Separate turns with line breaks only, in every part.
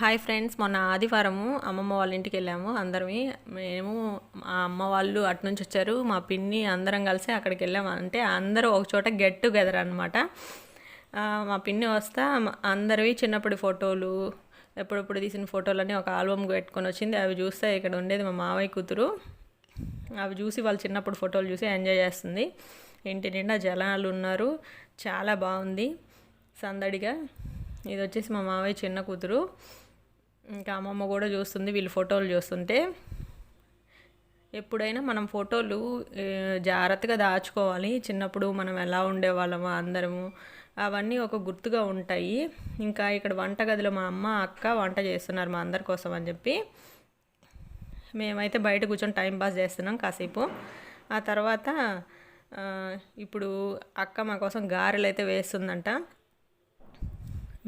Hi friends మొన్న ఆదివారము అమ్మమ్మ వాళ్ళ ఇంటికి వెళ్ళాము. అందరమే మేము మా అమ్మ వాళ్ళు అటు నుంచి వచ్చారు. మా పిన్ని అందరం కలిసి అక్కడికి వెళ్ళాము. అంటే అందరూ ఒక చోట గెట్ టుగెదర్ అనమాట మా పిన్ని వస్తా అందరివి చిన్నప్పటి ఫోటోలు ఎప్పుడప్పుడు తీసిన ఫోటోలన్నీ ఒక ఆల్బమ్ పెట్టుకొని వచ్చింది. అవి చూస్తే ఇక్కడ ఉండేది మా మావయ్య కూతురు. అవి చూసి వాళ్ళు చిన్నప్పుడు ఫోటోలు చూసి ఎంజాయ్ చేస్తుంది. ఇంటి నిండా జనాలు ఉన్నారు. చాలా బాగుంది సందడిగా. ఇది వచ్చేసి మా మావయ్య చిన్న కూతురు. ఇంకా అమ్మమ్మ కూడా చూస్తుంది వీళ్ళు ఫోటోలు చూస్తుంటే. ఎప్పుడైనా మనం ఫోటోలు జాగ్రత్తగా దాచుకోవాలి. చిన్నప్పుడు మనం ఎలా ఉండేవాళ్ళమో అందరము. అవన్నీ ఒక గుర్తుగా ఉంటాయి. ఇంకా ఇక్కడ వంటగదిలో మా అమ్మ అక్క వంట చేస్తున్నారు మా అందరి కోసం అని చెప్పి. మేమైతే బయట కూర్చొని టైం పాస్ చేస్తున్నాం కాసేపు. ఆ తర్వాత ఇప్పుడు అక్క మా కోసం గారెలు అయితే వేస్తుందంట.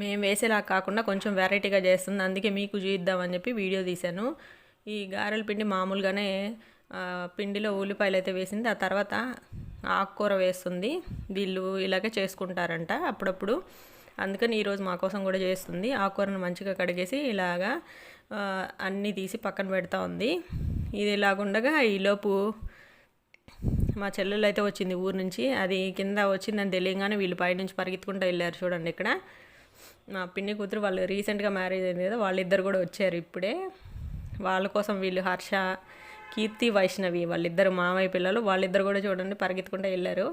మేము వేసేలా కాకుండా కొంచెం వెరైటీగా చేస్తుంది. అందుకే మీకు చూద్దామని చెప్పి వీడియో తీశాను. ఈ గారెల పిండి మామూలుగానే పిండిలో ఉల్లిపాయలు అయితే వేసింది. ఆ తర్వాత ఆకుకూర వేస్తుంది. వీళ్ళు ఇలాగే చేసుకుంటారంట అప్పుడప్పుడు. అందుకని ఈరోజు మా కోసం కూడా చేస్తుంది. ఆకుకూరను మంచిగా కడిగేసి ఇలాగా అన్నీ తీసి పక్కన పెడతా ఉంది. ఇది ఇలాగుండగా ఈలోపు మా చెల్లెలు అయితే వచ్చింది ఊరు నుంచి. అది కింద వచ్చిందని తెలియగానే వీళ్ళు పైనుంచి పరిగెత్తుకుంటూ వెళ్ళారు చూడండి ఇక్కడ. నా పిన్ని కూతురు వాళ్ళు రీసెంట్గా మ్యారేజ్ అయింది కదా వాళ్ళిద్దరు కూడా వచ్చారు ఇప్పుడే. వాళ్ళ కోసం వీళ్ళు హర్ష కీర్తి వైష్ణవి వాళ్ళిద్దరు మామయ్య పిల్లలు. వాళ్ళిద్దరు కూడా చూడండి పరిగెత్తుకుంటూ వెళ్ళారు.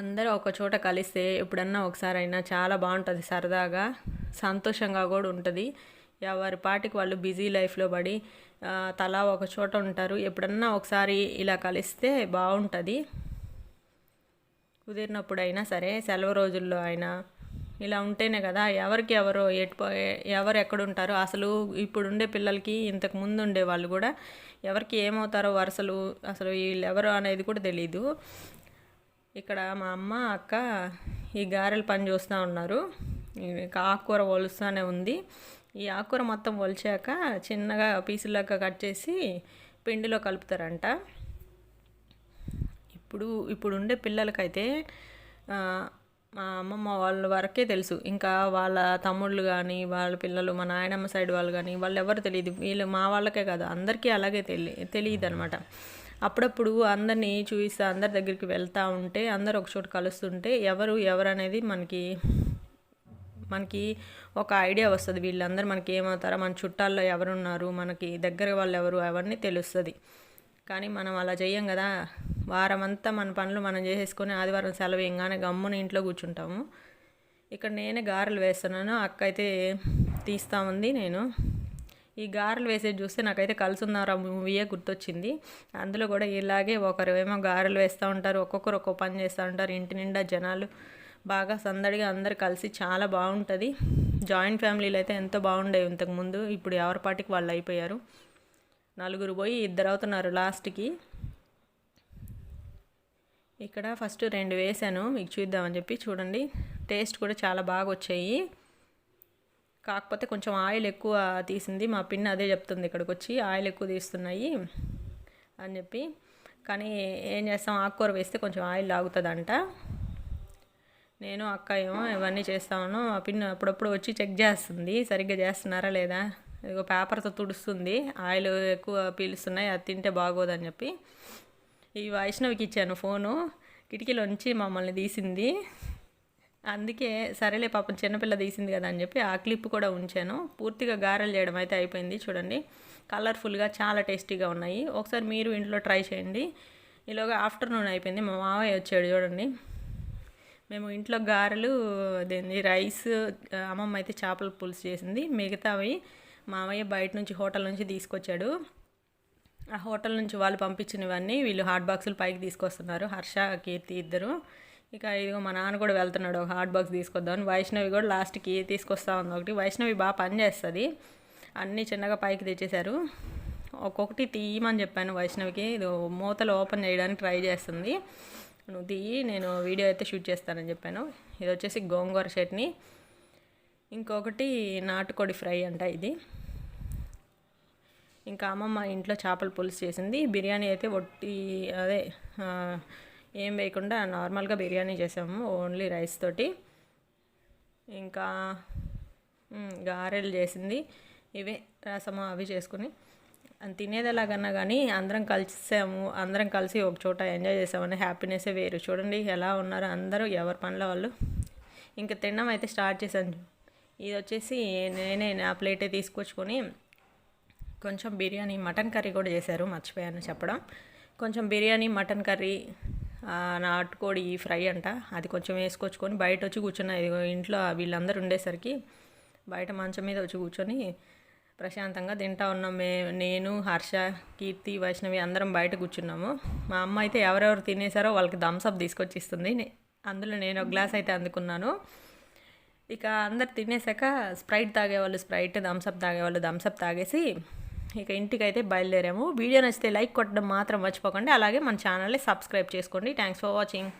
అందరూ ఒక చోట కలిస్తే ఎప్పుడన్నా ఒకసారి అయినా చాలా బాగుంటుంది సరదాగా సంతోషంగా కూడా ఉంటుంది. ఎవరి పాటికి వాళ్ళు బిజీ లైఫ్లో పడి తలా ఒక చోట ఉంటారు. ఎప్పుడన్నా ఒకసారి ఇలా కలిస్తే బాగుంటుంది. కుదిరినప్పుడు అయినా సరే సెలవు రోజుల్లో అయినా ఇలా ఉంటేనే కదా ఎవరికి ఎవరు ఎటు ఎవరు ఎక్కడుంటారో అసలు ఇప్పుడు ఉండే పిల్లలకి ఇంతకు ముందు ఉండే వాళ్ళు కూడా ఎవరికి ఏమవుతారో వరుసలు అసలు వీళ్ళు ఎవరు అనేది కూడా తెలీదు. ఇక్కడ మా అమ్మ అక్క ఈ గారెల పని చూస్తూ ఉన్నారు. ఆకుకూర ఒలుస్తూనే ఉంది. ఈ ఆకుకూర మొత్తం ఒలిచాక చిన్నగా పీసులాగా కట్ చేసి పిండిలో కలుపుతారంట. ఇప్పుడు ఇప్పుడు ఉండే పిల్లలకైతే మా అమ్మమ్మ వాళ్ళ వరకే తెలుసు. ఇంకా వాళ్ళ తమ్ముళ్ళు కానీ వాళ్ళ పిల్లలు మా నాయనమ్మ సైడ్ వాళ్ళు కానీ వాళ్ళు ఎవరు తెలియదు వీళ్ళు మా వాళ్ళకే కాదు అందరికీ అలాగే తెలి తెలియదు అనమాట అప్పుడప్పుడు అందరినీ చూపిస్తూ అందరి దగ్గరికి వెళ్తూ ఉంటే అందరు ఒక చోట కలుస్తుంటే ఎవరు ఎవరు అనేది మనకి మనకి ఒక ఐడియా వస్తుంది. వీళ్ళందరూ మనకి ఏమవుతారో మన చుట్టాల్లో ఎవరున్నారు మనకి దగ్గర వాళ్ళు ఎవరు అవన్నీ తెలుస్తుంది. కానీ మనం అలా చెయ్యం కదా? వారం అంతా మన పనులు మనం చేసేసుకొని ఆదివారం సెలవు ఏంగానే గమ్మున ఇంట్లో కూర్చుంటాము. ఇక్కడ నేనే గారెలు వేస్తున్నాను. అక్క అయితే తీస్తా ఉంది నేను. ఈ గారెలు వేసేది చూస్తే నాకైతే కలిసున్నారా మూవీయే గుర్తొచ్చింది. అందులో కూడా ఇలాగే ఒకరు ఏమో గారెలు వేస్తూ ఉంటారు. ఒక్కొక్కరు ఒక్కో పని చేస్తూ ఉంటారు. ఇంటి నిండా జనాలు బాగా సందడిగా అందరు కలిసి చాలా బాగుంటుంది. జాయింట్ ఫ్యామిలీలు అయితే ఎంతో బాగుండేవి ఇంతకుముందు ఇప్పుడు ఎవరి పాటికి వాళ్ళు అయిపోయారు. నలుగురు పోయి ఇద్దరు అవుతున్నారు లాస్ట్కి. ఇక్కడ ఫస్ట్ రెండు వేసాను. మీకు చూద్దామని చెప్పి చూడండి. టేస్ట్ కూడా చాలా బాగా వచ్చాయి కాకపోతే కొంచెం ఆయిల్ ఎక్కువ తీసింది. మా పిన్న అదే చెప్తుంది ఇక్కడికి వచ్చి ఆయిల్ ఎక్కువ తీస్తున్నాయి అని చెప్పి. కానీ ఏం చేస్తాం? ఆకుకూర వేస్తే కొంచెం ఆయిల్ లాగుతుందంట. నేను అక్క ఏమో ఇవన్నీ చేస్తాను. మా పిన్న అప్పుడప్పుడు వచ్చి చెక్ చేస్తుంది. సరిగ్గా చేస్తున్నారా లేదా? ఇదిగో పేపర్తో తుడుస్తుంది. ఆయిల్ ఎక్కువ పీలుస్తున్నాయి. అది తింటే బాగోదని చెప్పి. ఈ వైష్ణవికి ఇచ్చాను ఫోను. కిటికీలోంచి మమ్మల్ని తీసింది. అందుకే సరేలే పాపం చిన్నపిల్ల తీసింది కదా అని చెప్పి ఆ క్లిప్ కూడా ఉంచాను. పూర్తిగా గారెలు చేయడం అయితే అయిపోయింది చూడండి. కలర్ఫుల్గా చాలా టేస్టీగా ఉన్నాయి. ఒకసారి మీరు ఇంట్లో ట్రై చేయండి. ఈలోగా ఆఫ్టర్నూన్ అయిపోయింది మా మావయ్య వచ్చాడు చూడండి. మేము ఇంట్లో గారెలు అదేంది రైస్ అమ్మమ్మ అయితే చేపల పులుసు చేసింది. మిగతావి మావయ్య బయట నుంచి హోటల్ నుంచి తీసుకొచ్చాడు. ఆ హోటల్ నుంచి వాళ్ళు పంపించినవన్నీ వీళ్ళు హాట్ బాక్సులు పైకి తీసుకొస్తున్నారు. హర్ష కీర్తి ఇద్దరు. ఇక ఇదిగో మా నాన్న కూడా వెళ్తున్నాడు ఒక హాట్ బాక్స్ తీసుకొద్దామని వైష్ణవి కూడా లాస్ట్కి తీసుకొస్తా ఉంది ఒకటి. వైష్ణవి బాగా పనిచేస్తుంది అన్నీ చిన్నగా పైకి తెచ్చేశారు. ఒక్కొక్కటి తీయమని చెప్పాను వైష్ణవికి. ఇది మూతలు ఓపెన్ చేయడానికి ట్రై చేస్తుంది. నువ్వు తీయి నేను వీడియో అయితే షూట్ చేస్తానని చెప్పాను. ఇది వచ్చేసి గోంగూర చట్నీ. ఇంకొకటి నాటుకోడి ఫ్రై అంట ఇది. ఇంకా అమ్మమ్మ ఇంట్లో చేపల పులుసు చేసింది. బిర్యానీ అయితే ఒట్టి అదే ఏం వేయకుండా నార్మల్గా బిర్యానీ చేసాము ఓన్లీ రైస్ తోటి. ఇంకా గారెలు చేసింది. ఇవే రసము అవి చేసుకుని. తినేది ఎలాగన్నా కానీ అందరం కలిసాము అందరం కలిసి ఒక చోట ఎంజాయ్ చేసామని హ్యాపీనెస్సే వేరు. చూడండి ఎలా ఉన్నారు అందరూ ఎవరి పనుల వాళ్ళు. ఇంకా తినడం అయితే స్టార్ట్ చేశాను. ఇది వచ్చేసి నేనే నా ప్లేటే తీసుకొచ్చుకొని కొంచెం బిర్యానీ మటన్ కర్రీ కూడా చేశారు మర్చిపోయాను చెప్పడం. కొంచెం బిర్యానీ మటన్ కర్రీ నాటుకోడి ఫ్రై అంట. అది కొంచెం వేసుకొచ్చుకొని బయట వచ్చి కూర్చున్నా. ఇంట్లో వీళ్ళందరూ ఉండేసరికి బయట మంచం మీద వచ్చి కూర్చొని ప్రశాంతంగా తింటా ఉన్నాం. మే నేను హర్ష కీర్తి వైష్ణవి అందరం బయట కూర్చున్నాము. మా అమ్మ అయితే ఎవరెవరు తినేసారో వాళ్ళకి థమ్స్అప్ తీసుకొచ్చి ఇస్తుంది అందులో నేను ఒక గ్లాస్ అయితే అందుకున్నాను. ఇక అందరు తినేసాక స్ప్రైట్ తాగేవాళ్ళు స్ప్రైట్ థమ్స్అప్ తాగేవాళ్ళు థమ్స్అప్ తాగేసి ఇక ఇంటికి అయితే బయలుదేరాము. వీడియో నచ్చితే లైక్ కొట్టడం మాత్రం మర్చిపోకండి. అలాగే మన ఛానల్ని సబ్స్క్రైబ్ చేసుకోండి. Thanks for watching